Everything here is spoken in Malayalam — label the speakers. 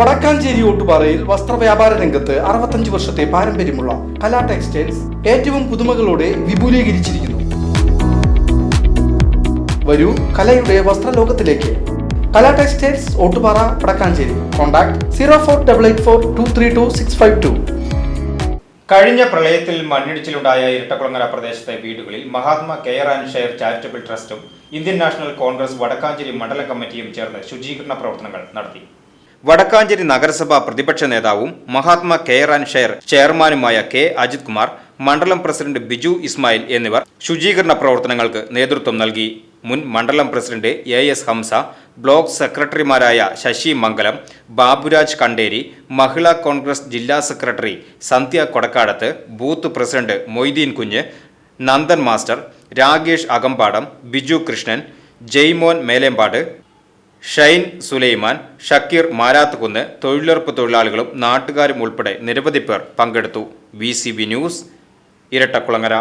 Speaker 1: വടക്കാഞ്ചേരി ഓട്ടുപാറയിൽ വസ്ത്രവ്യാപാര രംഗത്ത് അറുപത്തഞ്ച് വർഷത്തെ പാരമ്പര്യമുള്ള കലാ ടെക്സ്റ്റൈൽസ് ഏറ്റവും പുതുമകളോടെ വിപുലീകരിച്ചിരിക്കുന്നു. വരൂ കലയുടെ വസ്ത്രലോകത്തിലേക്ക്. Kala textiles Ottupara Vadakkanchery. Contact zero four double eight four two three two six five two.
Speaker 2: കഴിഞ്ഞ പ്രളയത്തിൽ മണ്ണിടിച്ചിലുണ്ടായ ഇരട്ടക്കുളങ്ങര പ്രദേശത്തെ വീടുകളിൽ Mahatma care and share charitable ട്രസ്റ്റും Indian National Congress Vadakkanchery മണ്ഡല കമ്മിറ്റിയും ചേർന്ന് ശുചീകരണ പ്രവർത്തനങ്ങൾ നടത്തി. വടക്കാഞ്ചേരി നഗരസഭ പ്രതിപക്ഷ നേതാവും മഹാത്മാ കെയർ ആൻഡ് ഷെയർ ചെയർമാനുമായ കെ അജിത് കുമാർ മണ്ഡലം പ്രസിഡന്റ് ബിജു ഇസ്മായിൽ എന്നിവർ ശുചീകരണ പ്രവർത്തനങ്ങൾക്ക് നേതൃത്വം നൽകി. മുൻ മണ്ഡലം president A S Hamza block സെക്രട്ടറിമാരായ ശശി മംഗലം ബാബുരാജ് കണ്ടേരി മഹിളാ കോൺഗ്രസ് ജില്ലാ secretary Sandhya Kodakkadath booth president Moideen Kunju Nandan master Rakesh Akampadam Biju Krishnan Jaimon Melempad Shine Sulaiman Shakeer Marathukunnu തൊഴിലുറപ്പ് തൊഴിലാളികളും നാട്ടുകാരും ഉൾപ്പെടെ നിരവധി പേർ പങ്കെടുത്തു. V News Irattakulangara.